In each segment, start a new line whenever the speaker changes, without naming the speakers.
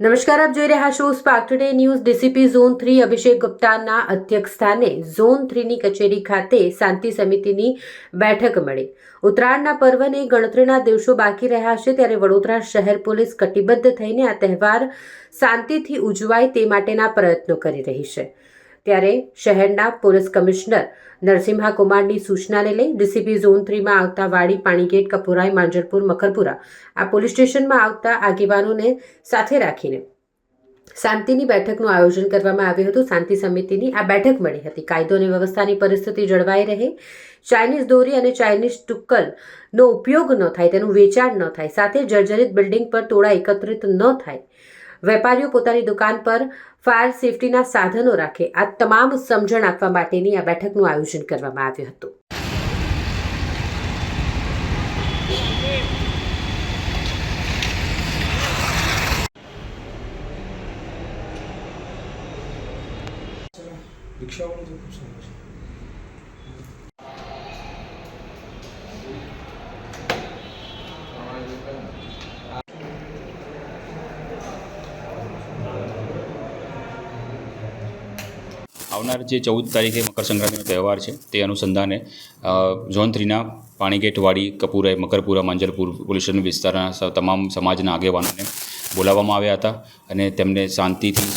નમસ્કાર, આપ જોઈ રહ્યા છો Spark today news DCP zone three Abhishek ગુપ્તાના અધ્યક્ષ સ્થાને ઝોન થ્રીની કચેરી ખાતે શાંતિ સમિતિની બેઠક મળી. ઉત્તરાયણના પર્વને ગણતરીના દિવસો બાકી રહ્યા છે ત્યારે વડોદરા શહેર પોલીસ કટિબદ્ધ થઈને આ તહેવાર શાંતિથી ઉજવાય તે માટેના પ્રયત્નો કરી રહી છે. ત્યારે શહેરના પોલીસ કમિશનર નરસિંહા કુમારની સૂચનાને લઈ ડીસીપી ઝોન થ્રીમાં આવતા વાડી પાણીગેટ, કપુરાઈ, માંજરપુર મકરપુરા આ પોલીસ સ્ટેશનમાં આવતા આગેવાનોને સાથે રાખીને શાંતિની બેઠકનું આયોજન કરવામાં આવ્યું હતું. શાંતિ સમિતિની આ બેઠક મળી હતી. કાયદો અને વ્યવસ્થાની પરિસ્થિતિ જળવાઈ રહે. ચાઇનીઝ દોરી અને ચાઇનીઝ ટુક્કલનો ઉપયોગ ન થાય, તેનું વેચાણ ન થાય, સાથે જર્જરિત બિલ્ડિંગ પર તોડા એકત્રિત ન થાય. વેપારીઓ પોતાની દુકાન પર ફાયર સેફટીના સાધનો રાખે. આ તમામ સમજણ આપવા માટેની આ બેઠકનું આયોજન કરવામાં આવ્યું હતું.
રિક્ષાવાળો તો ખૂબ સારો છે.
આવનાર જે ચૌદ તારીખે મકર સંક્રાંતિનો તહેવાર છે, તે અનુસંધાને ઝોન થ્રીના પાણીગેટવાડી કપૂરાઈ મકરપુરા માંજલપુર પોલીસ સ્ટેશન વિસ્તારના તમામ સમાજના આગેવાનોને બોલાવવામાં આવ્યા હતા અને તેમને શાંતિથી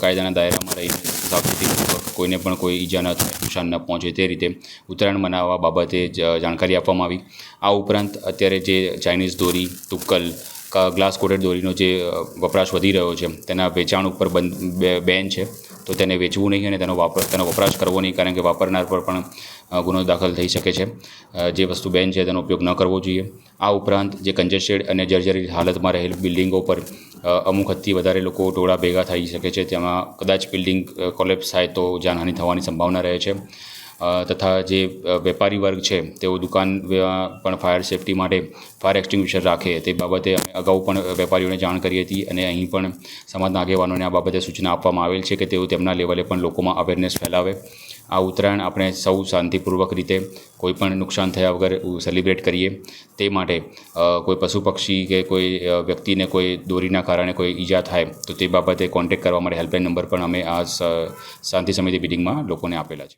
કાયદાના દાયરામાં રહીને સાવચેતીપૂર્વક કોઈને પણ કોઈ ઈજા ન થાય, નુકસાન ન પહોંચે તે રીતે ઉત્તરાયણ મનાવવા બાબતે જાણકારી આપવામાં આવી. આ ઉપરાંત અત્યારે જે ચાઇનીઝ દોરી, તુક્કલ ગ્લાસ કોટેડ દોરીનો જે વપરાશ વધી રહ્યો છે, તેના વેચાણ ઉપર બંધ બેન છે. તો તેને વેચવું નહીં અને તેનો વાપર, તેનો વપરાશ કરવો નહીં કારણ કે વાપરનાર પર પણ ગુનો દાખલ થઈ શકે છે. જે વસ્તુ બેન છે તેનો ઉપયોગ ન કરવો જોઈએ. આ ઉપરાંત જે કન્જેસ્ટેડ અને જર્જરિત હાલતમાં રહેલ બિલ્ડિંગો પર અમુક હદથી વધારે લોકો ટોળા ભેગા થઈ શકે છે. તેમાં કદાચ બિલ્ડિંગ કોલેપ્સ થાય તો જાનહાનિ થવાની સંભાવના રહે છે. તથા જે વેપારી વર્ગ છે, તેઓ દુકાન પણ ફાયર સેફટી માટે ફાયર એક્સ્ટિંગ્વિશર રાખે. તે બાબતે અગાઉ પણ વેપારીઓને જાણ કરી હતી અને અહીં પણ સમાજના આગેવાનોને આ બાબતે સૂચના આપવામાં આવેલ છે કે તેઓ તેમના લેવલે પણ લોકોમાં અવેરનેસ ફેલાવે. આ ઉત્તરાયણ આપણે સૌ શાંતિપૂર્વક રીતે કોઈ પણ નુકસાન થયા વગર સેલિબ્રેટ કરીએ. તે માટે કોઈ પશુ પક્ષી કે કોઈ વ્યક્તિને કોઈ દોરીના કારણે કોઈ ઈજા થાય, તો તે બાબતે કોન્ટેક્ટ કરવા માટે હેલ્પલાઇન નંબર પણ અમે આ શાંતિ સમિતિ મિટિંગમાં લોકોને આપેલા છે.